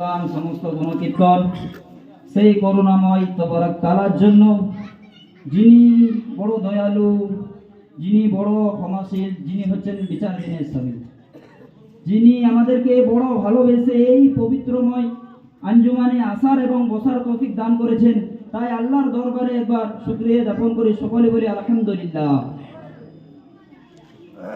সমস্ত গণকীর্তন সেই করুণাময় তবরক তালার জন্য যিনি বড় দয়ালু, যিনি বড় ক্ষমাশীল, যিনি হচ্ছেন বিচার দিনের স্বামী। যিনি আমাদেরকে বড় ভালোবেসে এই পবিত্রময় আঞ্জুমানে আসার এবং বসার তৌফিক দান করেছেন, তাই আল্লাহর দরবারে একবার শুক্রিয়া জ্ঞাপন করে, সকলে বলি আলহামদুলিল্লাহ।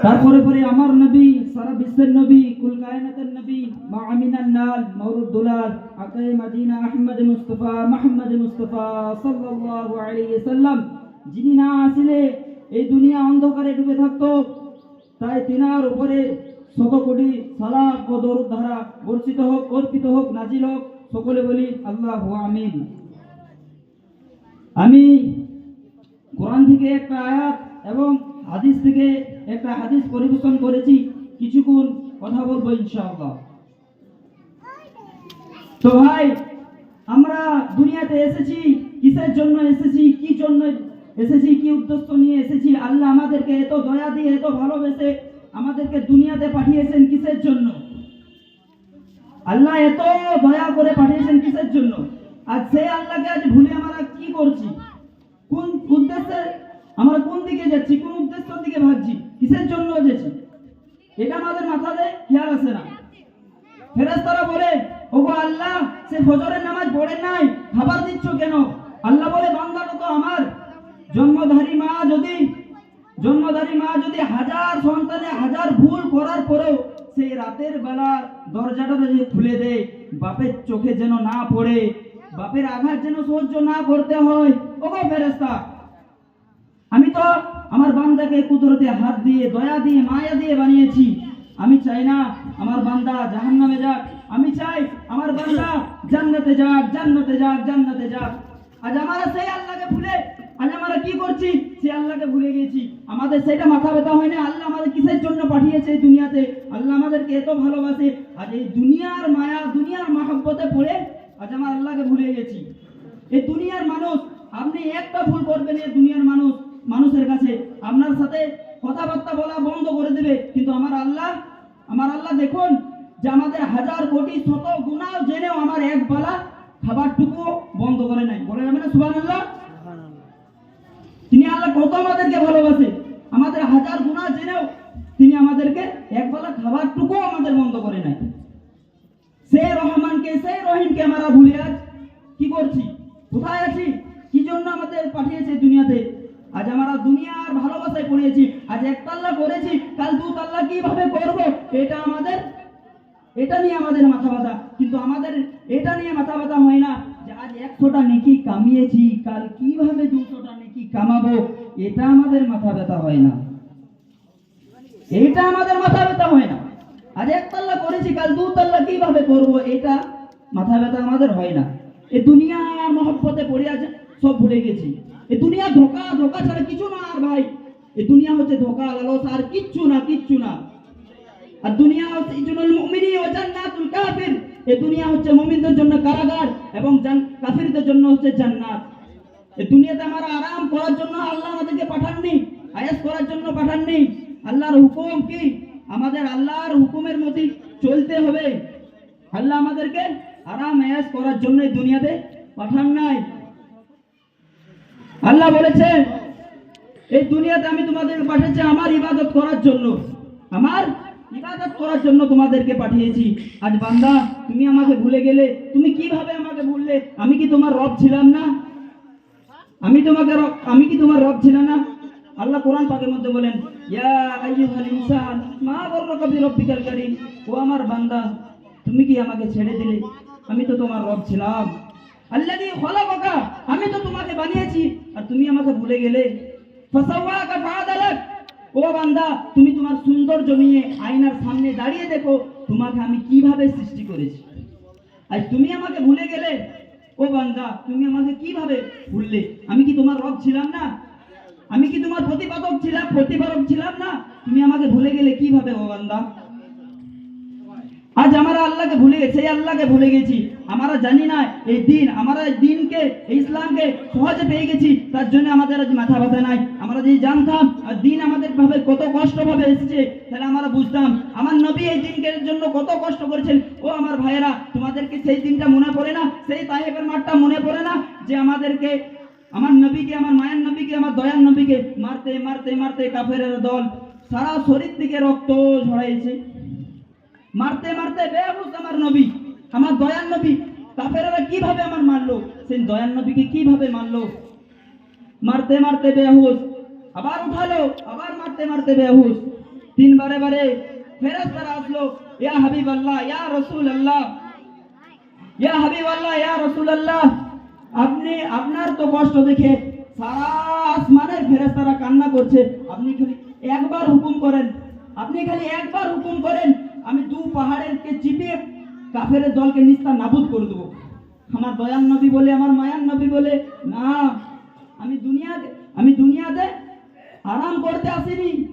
তারপরে পরে আমার নবী, সারা বিশ্বের নবী, কুল কায়নাতের নবী, মা আমিনান নাল, মাউরুদ দুলাল আকাই মাদিনা আহমদ মুস্তাফা, মাহমদ মুস্তাফা সাল্লাল্লাহু আলাইহি সাল্লাম, যিনি না আসিলে এই দুনিয়া অন্ধকারে ডুবে থাকতো। তাই তিনার উপরে শত কোটি সালাম ও দরুদ ধারা বর্ষিত হোক, অর্পিত হোক, নাজিল হোক, সকলে বলি আল্লাহ আমিন। আমি কোরআন থেকে একটা আয়াত এবং হাদিস থেকে একটা হাদিস পরিবেশন করেছি, কিছুক্ষণ কথা বলব ইনশাআল্লাহ। তো ভাই, আমরা দুনিয়াতে এসেছি, কিসের জন্য এসেছি, কি জন্য এসেছি, কি উদ্দেশ্য নিয়ে এসেছি, আল্লাহ আমাদেরকে এত দয়া দিয়ে, এত ভালোবেসে আমাদেরকে দুনিয়াতে পাঠিয়েছেন কিসের জন্য? আল্লাহ এত দয়া করে পাঠিয়েছেন কিসের জন্য? আর সেই আল্লাহকে আজ ভুলে আমরা কি করছি কোন উদ্দেশ্যে আমরা কোন দিকে যাচ্ছি কোন উদ্দেশ্যের দিকে ভাবছি কিসের জন্য যাচ্ছি এটা আমাদের মাথাতে খেয়াল আসে না ফেরেশতারা বলে ওগো আল্লাহ সে ফজরের নামাজ পড়ে নাই খাবার দিচ্ছ কেন? আল্লাহ বলে বান্দাটা তো আমার। জন্মধারী মা যদি, জন্মধারী মা যদি হাজার সন্তানে হাজার ভুল করার পরেও সেই রাতের বেলা দরজাটা যদি খুলে দেয়, বাপের চোখে যেন না পড়ে, বাপের আঘাত যেন সহ্য না করতে হয়, ওগো ফেরেস্তা আমি তো আমার বান্দাকে কুদরতে হাত দিয়ে, দয়া দিয়ে, মায়া দিয়ে বানিয়েছি। আমি চাই না আমার বান্দা জাহান্নামে যাক। আমি চাই আমার বান্দা জান্নাতে যাক জান্নাতে যাক জান্নাতে যাক। আজ আমরা সেই আল্লাহকে ভুলে, আজ আমরা কি করছি? সেই আল্লাহকে ভুলে গেছি আমাদের সেটা মাথা ব্যথা হয় না। আল্লাহ আমাদের কিসের জন্য পাঠিয়েছে দুনিয়াতে? আল্লাহ আমাদেরকে এত ভালোবাসে। আজ এই দুনিয়ার মায়া, দুনিয়ার মাহব্বতে পড়ে আজ আমার আল্লাহকে ভুলে গেছি এই দুনিয়ার মানুষ, আপনি একটা ভুল করবেন এই দুনিয়ার মানুষ, মানুষের কাছে। আপনার সাথে কথাবার্তা বলা বন্ধ করে দেবে। কিন্তু আমার আল্লাহ আমার আল্লাহ দেখুন যে আমাদের হাজার কোটি শত গুণাও জেনেও আমার এক বেলা খাবারটুকু বন্ধ করে নাই। বলে যাবে না সুবান আল্লাহ তিনি আল্লাহ কত আমাদেরকে ভালোবাসে। আমাদের হাজার গুণা জেনেও তিনি আমাদেরকে এক বেলা খাবারটুকু আমাদের বন্ধ করে নাই। সে রহমানকে সে রহিমকে আমরা ভুলে আজ কি করছি? কোথায় আছি? কি জন্য আমাদের পাঠিয়েছে দুনিয়াতে? আজ আমরা দুনিয়ার ভালোবাসায় পড়িয়েছি আজ এক তাল্লা করেছি কাল দু তাল্লা কীভাবে করব? এটা আমাদের এটা নিয়ে আমাদের মাথা ব্যথা। কিন্তু আমাদের এটা নিয়ে মাথা ব্যথা হয় না যে আজ একশোটা নেকি কামিয়েছি, কাল কীভাবে দুশোটা নেকি কামাবো, এটা আমাদের মাথা ব্যথা হয় না। এটা আমাদের মাথা ব্যথা হয় না। আজ এক তাল্লা করেছি, কাল দু তাল্লা কীভাবে করব, এটা মাথা ব্যথা আমাদের হয় না। এই দুনিয়ার মহব্বতে পড়ে আছে, সব ভুলে গেছি। এ দুনিয়া ধোকা ধোকা ছাড়া কিছু না আর ভাই। এ দুনিয়া হচ্ছে ধোকা, লালস, আর কিচ্ছু না কিচ্ছু না। আর দুনিয়া হচ্ছে ইজনুল মুমিনি ওয়া জান্নাতুল কাফির। এই দুনিয়া হচ্ছে মুমিনদের জন্য কারাগার এবং কাফিরদের জন্য হচ্ছে জান্নাত। এই দুনিয়াতে আমরা আরাম করার জন্য আল্লাহ আমাদেরকে পাঠাননি আয়াস করার জন্য পাঠাননি। আল্লাহর হুকুম কি? আমাদের আল্লাহর হুকুমের মতোই চলতে হবে। আল্লাহ আমাদেরকে আরাম আয়াস করার জন্য দুনিয়াতে পাঠান নাই। আল্লাহ বলেছে, এই দুনিয়াতে আমি তোমাদের পাঠিয়েছি আমার ইবাদত করার জন্য। আমার ইবাদত করার জন্য তোমাদেরকে পাঠিয়েছি। আজ বান্দা, তুমি আমাকে ভুলে গেলে, তুমি কীভাবে আমাকে ভুললে? আমি কি তোমার রব ছিলাম না? আমি তোমাকে রব, আমি কি তোমার রব ছিলাম না? আল্লাহ কোরআন পাকের মধ্যে বলেন, ইয়া আইয়ুহাল ইনসান, মা গররাকা বিরাব্বিকাল কারীম। ও আমার বান্দা, তুমি কি আমাকে ছেড়ে দিলে? আমি তো তোমার রব ছিলাম। আল্লাযী খলাকাকা, আমি তো তোমাকে বানিয়েছি। আর তুমি আমাকে ভুলে গেলে? ফাসাওয়াকা ফাআদালাক ও বান্দা, তুমি তোমার সুন্দর জমিয়ে আয়নার সামনে দাঁড়িয়ে দেখো, তোমাকে আমি কীভাবে সৃষ্টি করেছি। আজ তুমি আমাকে ভুলে গেলে, ও বান্দা, তুমি আমাকে কীভাবে ভুললে? আমি কি তোমার রব ছিলাম না? আমি কি তোমার প্রতিপাদক ছিলাম, প্রতিপালক ছিলাম না? তুমি আমাকে ভুলে গেলে কীভাবে, ও বান্দা? আজ আমরা আল্লাহকে ভুলে গেছি আল্লাহকে ভুলে গেছি। আমরা জানি না এই দিন, আমরা এই দিনকে ইসলামকে সহজে পেয়ে গেছি, তার জন্য আমাদের আজ মাথা ব্যথা নাই। আমরা যদি জানতাম, আর দিন আমাদের ভাবে কত কষ্ট ভাবে এসেছে, তাহলে আমরা বুঝতাম, আমার নবী এই দিনকে জন্য কত কষ্ট করেছেন। ও আমার ভাইয়েরা, তোমাদেরকে সেই দিনটা মনে পড়ে না, সেই তাহেবের মাঠটা মনে পড়ে না, যে আমাদেরকে, আমার নবীকে, আমার মায়ের নবীকে, আমার দয়ার নবীকে মারতে মারতে মারতে কাফের দল সারা শরীর থেকে রক্ত ঝরাইছে। মারতে মারতে বেহুশ আমার নবী। আমার দয়ার নবী কাফেরেরা কীভাবে আমার মারলো? সেই দয়ার নবীকে কীভাবে মারলো? মারতে মারতে বেহুশ, আবার উঠালো, আবার মারতে মারতে বেহুশ। তিনবারে বারে বারে ফেরেশতারা আসলো, ইয়া হাবিব আল্লাহ ইয়া রসুল আল্লাহ ইয়া হাবিব আল্লাহ ইয়া রসুল আল্লাহ আপনি, আপনার তো কষ্ট দেখে সারা আসমানের ফেরেশতারা কান্না করছে। আপনি খালি একবার হুকুম করেন, আপনি খালি একবার হুকুম করেন, আমি দু পাহাড়েরকে চিপে কাফের দলকে নিস্তার নাবুদ করে দেবো। আমার দয়াল নবী বলে, আমার মায়ান নবী বলে, না, আমি দুনিয়াতে আমি দুনিয়াতে আরাম করতে আসিনি।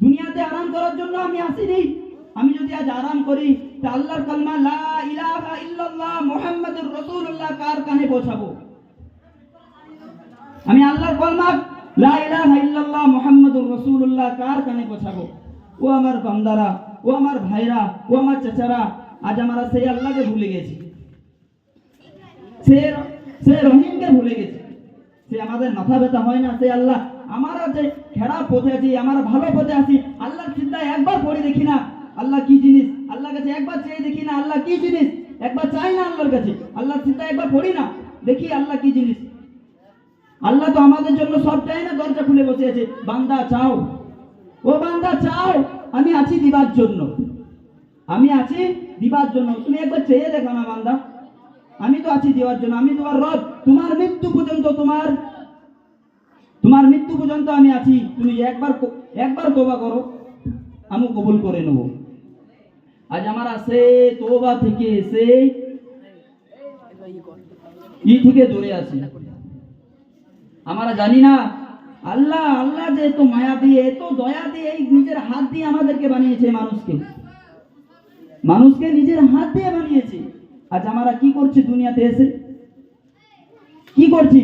দুনিয়াতে আরাম করার জন্য আমি আসিনি। আমি যদি আজ আরাম করি, তা আল্লাহর কালমা, লা ইলাহা ইল্লাল্লাহ মুহাম্মাদুর রাসূলুল্লাহ কার কানে পৌঁছাবো? আমি আল্লাহর কলমা, লা ইলাহা ইল্লাল্লাহ মুহাম্মাদুর রাসূলুল্লাহ কার কানে পৌঁছাবো? ও আমার বান্দারা, ও আমার ভাইরা, ও আমার চাচারা আজ আমরা সেই আল্লাহকে ভুলে গেছি। সে সে রহিমকে ভুলে গেছে। সে আমাদের মাথা ব্যথা হয় না, সে আল্লাহ আমরা যে খারাপ পথে আছি, আমরা ভালো পথে আছি, আল্লাহর চিন্তায় একবার পড়ে দেখি না, আল্লাহ কি জিনিস? আল্লাহর কাছে একবার চেয়ে দেখি না, আল্লাহ কি জিনিস? একবার চাই না আল্লাহর কাছে, আল্লাহর চিন্তায় একবার পড়ি না, দেখি আল্লাহ কি জিনিস? আল্লাহ তো আমাদের জন্য সবটাই না দরজা খুলে বসে আছে, বান্দা চাও। ও বান্দা চাও, আমি আছি দিবার জন্য। আমি আছি দিবার জন্য। তুমি একবার চেয়ে দেখো না, বান্দা। আমি তো আছি দেওয়ার জন্য। আমি তোমার রব। তোমার মৃত্যু পর্যন্ত তোমার তোমার মৃত্যু পর্যন্ত আমি আছি। তুমি একবার একবার তোবা করো। আমি কবুল করে নেব। আজ আমার সে তোবা থেকে সে ই থেকে দূরে আছি। আমরা জানি না, আল্লাহ আল্লাহ যে এত মায়া দিয়ে, এত দয়া দিয়ে এই নিজের হাত দিয়ে আমাদেরকে বানিয়েছে মানুষকে। মানুষকে নিজের হাত দিয়ে বানিয়েছে। আজ আমরা কি করছি দুনিয়াতে এসে? কি করছি?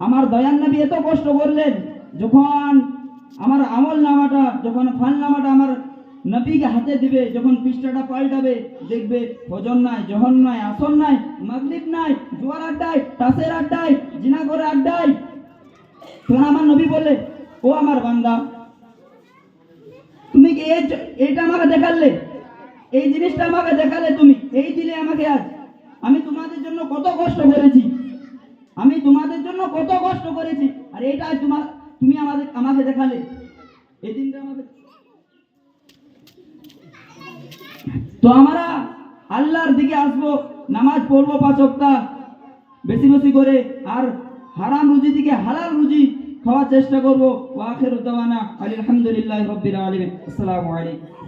আমার দয়ান নবী এত কষ্ট করলেন, যখন আমার আমল নামাটা, যখন ফাল নামাটা আমার নবীকে হাতে দিবে, যখন পৃষ্ঠাটা পাল্টাবে, দেখবে ফজর নাই, জহর নাই, আসর নাই, মাগরিব নাই, জোয়ার আড্ডায়, তাসের আড্ডায় জিনাগর আড্ডায়। তখন আমার নবী বললে, ও আমার বান্দা, তুমি কি এইটা আমাকে দেখালে? এই জিনিসটা আমাকে দেখালে তুমি, এই দিলে আমাকে আজ আমি তোমাদের জন্য কত কষ্ট করেছি। আমি তোমাদের জন্য কত কষ্ট করেছি। আর এটা তোমার তুমি আমাদের, আমাকে দেখালে। এই দিনটা আমাকে তো আমরা আল্লাহর দিকে আসব, নামাজ পড়ব পাঁচ ওয়াক্তা, বেশি বেশি করে, আর হারাম রুজি দিকে হালাল রুজি খাওয়ার চেষ্টা করব। আলহামদুলিল্লাহ আলমিন। আসসালামু আলাইকুম।